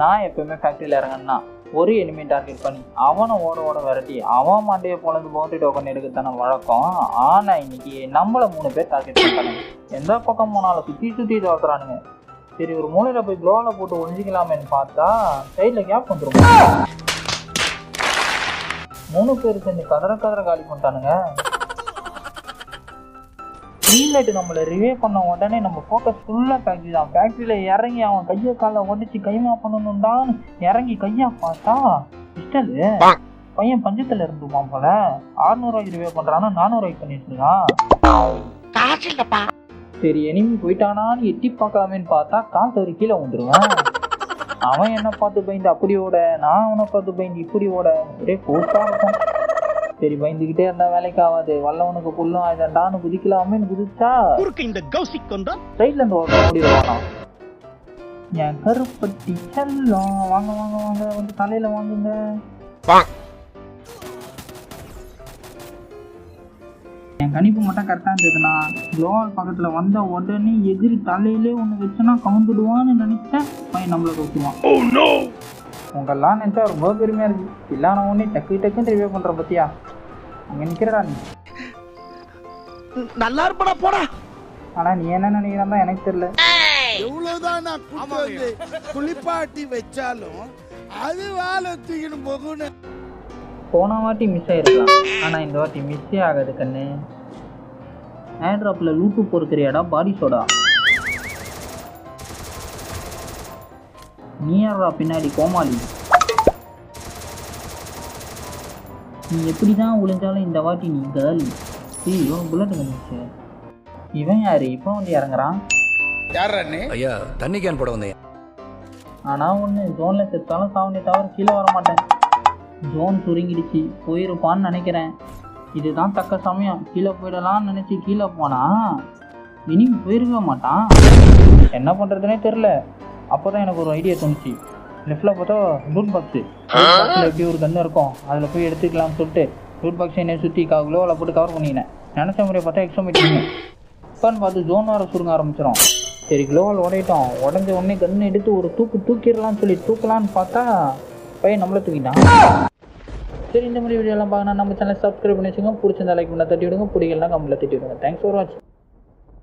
நான் எப்பவுமே ஃபேக்ட்ரியில் இறங்கினா ஒரு எனிமி டார்கெட் பண்ணி அவனை ஓட ஓட விரட்டி அவன் மண்டையை பொழந்து பவுண்டரி டோக்கன் எடுக்கத்தான வழக்கம். ஆனா இன்னைக்கு நம்மளை மூணு பேர் டார்கெட் பண்ணுறாங்க எந்த பக்கம் போனாலும் சுத்தி சுத்தி தோத்துறானுங்க சரி ஒரு மூலையில போய் க்ளோவில் போட்டு ஒழிஞ்சிக்கலாமேன்னு பார்த்தா சைடில் கேப் வந்துடும் மூணு பேர் சேர்ந்து கதற கதற காலி பண்ணிட்டானுங்க. லைட் நம்மளை ரிவே பண்ண உடனே நம்ம ஃபோக்கஸ் ஃபுல்லாக ஃபேக்ட்ரி தான். ஃபேக்ட்ரியில் இறங்கி அவன் கையை காலை உடச்சி கைமா பண்ணணும்டான்னு இறங்கி கையா பார்த்தா பிஸ்டலு பையன் பஞ்சத்தில் இருந்துமா போல. அறுநூறுவாய்க்கு ரிவே பண்ணுறான்னா நானூறுவாய்க்கு பண்ணிட்டு இருக்கான் சரி எனிமி போயிட்டானான்னு எட்டி பார்க்கலாமேன்னு பார்த்தா கால் தவறி கீழே வந்துருவான் அவன் என்ன பார்த்து பயந்து அப்படி ஓட நான் அவனை பார்த்து பயந்து இப்படி ஓட ஒரே கூட்டா இருக்கும் சரி பயந்துக்கிட்டே இருந்தா வேலைக்கு ஆகாது. வல்லவனுக்கு புல்லும் ஆயுதண்டான்னு குதிக்கலாமேன்னு குதிச்சா? இந்த கௌசிக் கொண்டான் சைட்ல இருந்து ஓட ஓடிடுவானா என் கருப்பட்டி செல்லம். வாங்க வாங்க வாங்க. வந்து தலையில வாங்குங்க. என் கணிப்பு மட்டும் கரெக்டாக இருந்ததுன்னா குளோவல் பக்கத்தில் வந்த உடனே எதிரி தலையிலே ஒன்று வச்சுனா கவுந்துடுவான்னு நினைச்சேன். பையன் நம்மளை கவுத்துவான் உங்கெல்லாம் நினச்சா ரொம்ப பெருமையாக இருக்கு. இல்லான ஒன்றே டக்கு டக்குன்னு ரிவ்யூ பண்ணுற பத்தியா? அங்கே நிற்கிறடா நீ. நல்லா இருப்படா போடா. ஆனால் நீ என்ன நினைக்கிறதா எனக்கு தெரியல. எவ்வளவுதான் நான் கூட்டு வந்து குளிப்பாட்டி வச்சாலும் அது வேலை தூக்கின்னு போகணும் போன வாட்டி மிஸ் ஆயிருக்கலாம். ஆனால் இந்த வாட்டி மிஸ்ஸே ஆகாது கண்ணு. ஏர்ட்ராப்பில் லூட்டு பொறுக்கிறியாடா பாடி சோடா நீ யாரா பின்னாடி கோமாளி. நீ எப்படி தான் ஒளிஞ்சாலும் இந்த வாட்டி நீ கேர்ள் இவன் புல்லட் வந்துச்சு இவன் யாரு? இப்போ வந்து இறங்குறான். யாரண்ணே ஐயா தண்ணி கேன் போட வந்தேன். ஆனால் ஒன்று ஜோனில் செத்தாலும் சாவனே தவிர கீழே வர மாட்டேன். ஜோன் சுருங்கிடுச்சு போயிருப்பான்னு நினைக்கிறேன். இதுதான் தக்க சமயம். கீழே போயிடலாம்னு நினச்சி கீழே போனா இனி போயிருக்க மாட்டான். என்ன பண்ணுறதுனே தெரில அப்போ தான் எனக்கு ஒரு ஐடியா தோணுச்சு. லெஃப்டில் பார்த்தா ரூட் பாக்ஸு பாக்ஸில் எப்படி ஒரு கன்று இருக்கும் அதில் போய் எடுத்துக்கலாம்னு சொல்லிட்டு ரூட் பாக்ஸ் என்னை சுற்றி காகுலோ அதில் போட்டு கவர் பண்ணிக்கினேன் நினச்ச முறையை பார்த்தா எக்ஸாம் பண்ணிட்டேன் இப்போன்னு பார்த்து ஜோன் வர சுருங்க ஆரம்பிச்சிடும் சரி க்ளோவால் உடையிட்டோம். உடஞ்ச உடனே கன்று எடுத்து ஒரு தூக்கு தூக்கிடலாம்னு சொல்லி தூக்கலான்னு பார்த்தா பையன் நம்மளை தூக்கிட்டான். சரி இந்த மாதிரி வீடியோலாம் பார்க்கணும் நம்ம சேனல் சப்ஸ்கிரைப் பண்ணி வச்சுங்க பிடிச்சிருந்தா லைக் பண்ண தட்டி விடுங்க. பிடிக்கலாம் கம்மில் தட்டி விடுங்க. தேங்க்ஸ் ஃபார் வாட்சிங்